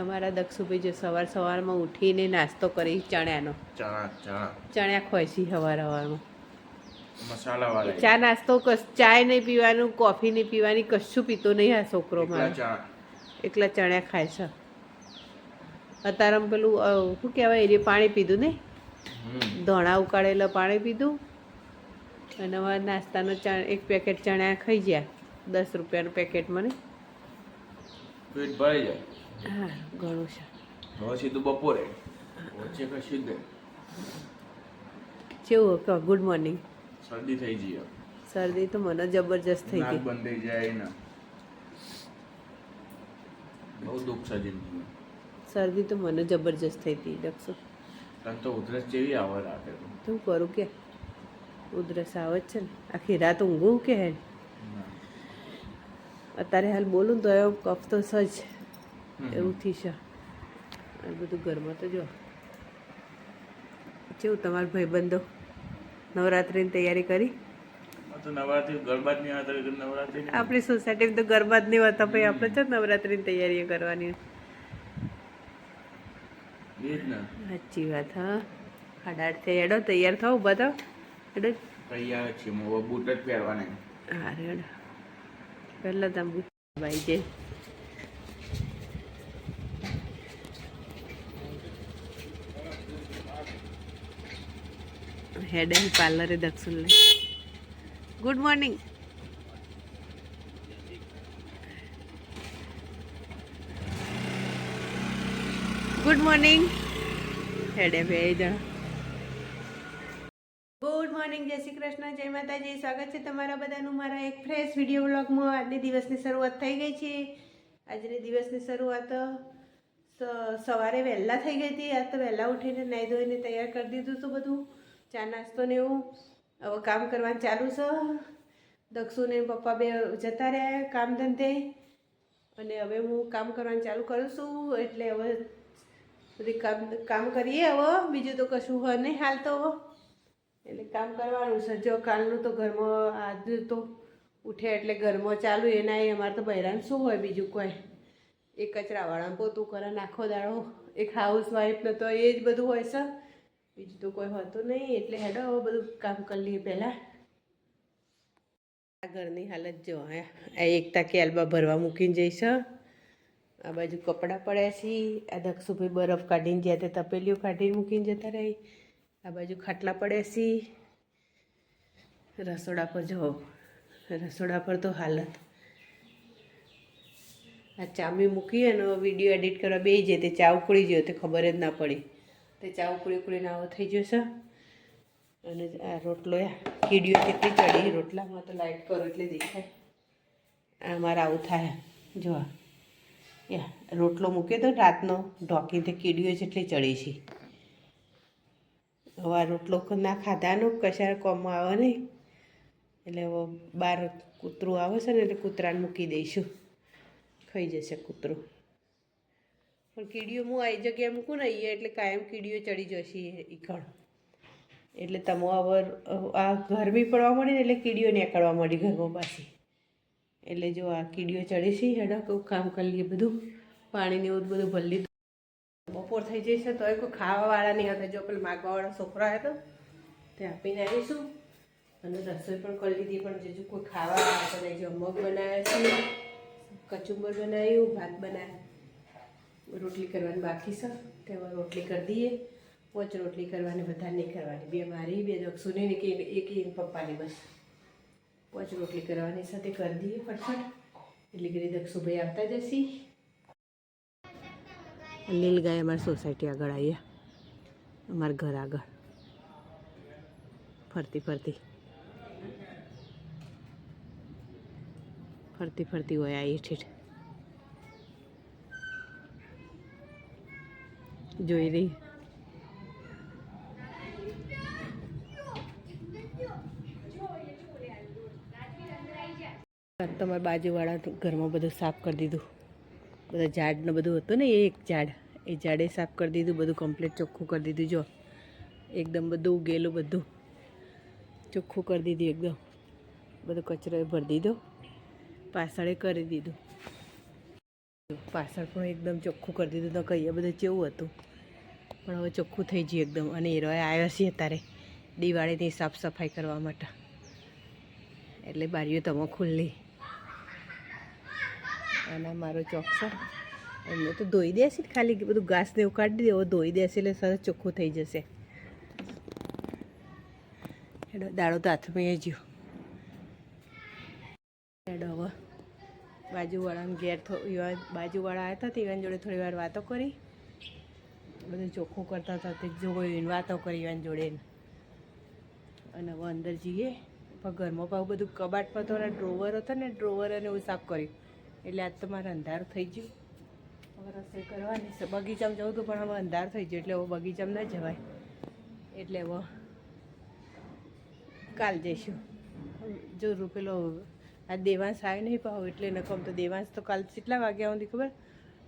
અમારા દક્ષુભાઈ જો સવાર સવારમાં ઉઠીને નાસ્તો કરી ચણાનો ચણા ખોસી સવાર સવારમાં ચા નાસ્તો ચાય નહીં પીવાનું કોફી નહીં પીવાની કશું પીતો નહીં આ છોકરો એકલા મારો એકલા ચણ્યા ખાય છે. અત્યારે પેલું શું કહેવાય એ પાણી પીધું ને? ધોણા ઉકાળેલા પાણી પીધું. અને હવે નાસ્તાનો ચણ એક પેકેટ ચણા ખાઈ ગયા. દસ રૂપિયાનું પેકેટ મને. પેટ ભરાઈ જાય. હા ઘણું છે. હવે સીધું બપોરે. વચ્ચે કેવું કહો ગુડ મોર્નિંગ શરદી થઈ જઈએ શરદી તો મને જબરજસ્ત થઈ નાક ગઈ. બંધ થઈ જાય ને. બહુ દુઃખ છે જિંદગીમાં. શરદી તો મને જબરજસ્ત થઈ હતી ડોક્ટર. તને તો ઉધરસ જેવી આવે રાતે તો. તો કરું કે? ઉધરસ આવે જ છે ને. આખી રાત ઊંઘું કે હે? અત્યારે હાલ બોલું તો એવો કફ તો સજ. એવું થશે આ બધું ઘરમાં તો જો. કેવું તમારા ભાઈબંધો? નવરાત્રિની તૈયારી કરી. આપણી સોસાયટીમાં તો ગરબા જ નહીં હોતા ભાઈ આપણે તો નવરાત્રિની તૈયારીઓ કરવાની. સાચી વાત હા. હાડાડ થઈ એડો તૈયાર થાવ ઊભા થાવ એડો તૈયાર છીએ બૂટ જ પહેરવાના હા રેડો પહેલાં તમે ભાઈ જઈ હેડ પાર્લરે દક્ષિણ લે ગુડ મોર્નિંગ ગુડ મોર્નિંગ હેડે બે જણ. ગુડ મોર્નિંગ જય શ્રી કૃષ્ણ, જય માતાજી. સ્વાગત છે તમારા બધાનું મારા એક ફ્રેશ વીડિયો બ્લોગમાં આજની દિવસની શરૂઆત થઈ ગઈ છે. આજની દિવસની શરૂઆત સવારે વહેલા થઈ ગઈ હતી. આજ તો વહેલા ઉઠીને નાહી ધોઈને તૈયાર કરી દીધું હતું બધું. ચા નાસ્તો ને એવું હવે કામ કરવાનું ચાલુ છે. દક્ષુ ને પપ્પા બે જતા રહ્યા કામ ધંધે. અને હવે હું કામ કરવાનું ચાલુ કરું છું. એટલે હવે બધી કામ કામ કરીએ હવે. બીજું તો કશું હોય નહીં હાલ તો એટલે કામ કરવાનું છે. જો કાલનું તો ઘરમાં આજનું તો ઉઠે એટલે ઘરમાં ચાલુ. એના એ અમારે તો બહેરાન શું હોય બીજું કોઈ? એ કચરાવાળા પોતું કરે નાખો દાડો. એક હાઉસ વાઈફને તો એ જ બધું હોય છે. બીજું તો કોઈ હોતું નહીં, એટલે હેડો હવે બધું કામ કરી લઈએ પહેલાં. આ ઘરની હાલત જો આ એકતા કેલબા ભરવા મૂકીને જઈશ આ બાજુ કપડાં પડ્યા છે, આ દક્ષુભાઈ બરફ કાઢીને જ્યાં તે તપેલીઓ કાઢીને મૂકીને જતા રહી. આ બાજુ ખાટલા પડ્યા છે. રસોડા પર જો, રસોડા પર તો હાલત. આ ચામી મૂકી અને વીડિયો એડિટ કરવા બે જાય તે ચા ઉકળી ગયો, તે ખબર જ ના પડી. તે ચા ઉકળી ઉકળીને આવો થઈ છે. અને આ રોટલો કીડીઓ કેટલી ચડી રોટલામાં તો લાઇટ કરો એટલે દેખાય. આ મારે આવું થાય. જો યા રોટલો મૂક્યો તો રાતનો. ઢોકીને કીડીઓ જેટલી ચડી છે. હવે આ રોટલો ના ખાધાનો કશાર કોમમાં આવે નહીં. એટલે હવે બહાર કૂતરું આવે છે ને એટલે કૂતરાને મૂકી દઈશું. ખાઈ જશે કૂતરું. પણ કીડીઓ હું આ જગ્યાએ મૂકું ને અહીંયા એટલે કાયમ કીડીઓ ચડી જશે ઈકણ એટલે તમો આવર આ ગરમી પડવા મળી ને એટલે કીડીઓ નીકળવા મળી ઘરમાં પાછી. એટલે જો આ કીડીઓ ચડે છે, હેડા કોઈ કામ કરી લઈએ બધું. પાણીને એવું બધું ભરી બપોર થઈ જશે તો એ કોઈ ખાવાવાળા નહીં હતા. જો પેલા માગવાવાળા છોકરા હતો, તે આપીને આવીશું. અને રસોઈ પણ કરી લીધી, પણ હજુ કોઈ ખાવા નહીં જો મગ બનાવ્યા છે, કચુંબર બનાવ્યું, ભાત બનાવ્યા. રોટલી કરવાની બાકી છે. તેમાં રોટલી કરી દઈએ. પોચ રોટલી કરવાની બધા નહીં કરવાની. બે મારી, બે દક્ષુની ને એક એક એક પપ્પાની બસ. પોચ રોટલી કરવાની સાથે કરી દઈએ ફટફટ. એટલે કે દક્ષુભાઈ આવતા જશી. લીલ ગાય અમારી સોસાયટી આગળ આવીએ. અમારા ઘર આગળ. ફરતી ફરતી. ફરતી ફરતી હોય આવી ઠીઠ જોઈ રહી. તમારા બાજુવાળા ઘરમાં બધું સાફ કરી દીધું. બધા ઝાડનું બધું હતું ને, એ એક ઝાડ. એ ઝાડે સાફ કરી દીધું, બધું કમ્પ્લીટ ચોખ્ખું કરી દીધું. જો, એકદમ બધું ઉગેલું બધું. ચોખ્ખું કરી દીધું એકદમ. બધો કચરો ભરી દીધો. પાછળે કરી દીધું. પાછળ પણ એકદમ ચોખ્ખું કરી દીધું, તો કહીએ બધું કેવું હતું. પણ હવે ચોખ્ખું થઈ ગયું એકદમ. અને એ રોય આવ્યા છે અત્યારે દિવાળીની સાફ સફાઈ કરવા માટે. એટલે બારીઓ તમે ખુલ્લી. અને મારો ચોક એમને તો ધોઈ દેશે ખાલી બધું ઘાસ ને એવું કાઢી દેવો ધોઈ દેશે એટલે સરસ ચોખ્ખું થઈ જશે. એનો દાડો તો હાથમાં એ જ્યો એડો હવે બાજુવાળાને ઘેર બાજુવાળા આવ્યા હતા તે યુવાન જોડે થોડી વાર વાતો કરી. બધું ચોખ્ખું કરતા હતા તે જોઈને વાતો કરી યુવાન જોડે. અને હવે અંદર જઈએ. પણ ઘરમાં પાછું બધું કબાટ પર તો ડ્રોવર હતા ને ડ્રોવર અને એવું સાફ કર્યું. એટલે આજ તો મારે અંધારું થઈ ગયું. હવે રસોઈ કરવાની બગીચામાં જવું હતું પણ હવે અંધાર થઈ ગયું, એટલે હવે બગીચામાં ના જવાય. એટલે હવે કાલ જઈશું. જો પેલો આ દેવાંશ આવ્યો નહીં પાવ એટલે નકમ તો દેવાંશ તો કાલ કેટલા વાગ્યા સુધી ખબર?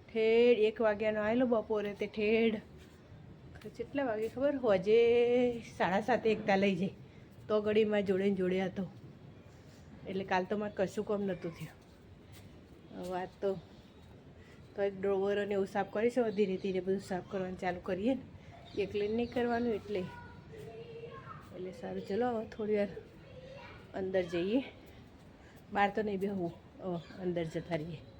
ઠેડ, એક વાગ્યાનો આવેલો બપોરે તે ઠેડ. કેટલા વાગે ખબર? હોજે સાડા સાતે એકતા લઈ જાય. તો ઘડી માં જોડે જોડે હતો. એટલે કાલ તો મારે કશું કામ નહોતું થયું. વાત તો તો ડ્રોવર અને એવું સાફ કરીશું. ધીરે ધીરે બધું સાફ કરવાનું ચાલુ કરીએ ને. એકલે નહીં કરવાનું એટલે. એટલે સારું. ચલો થોડી વાર અંદર જઈએ. બહાર તો નહીં બેહવું હવે અંદર જતા રહીએ.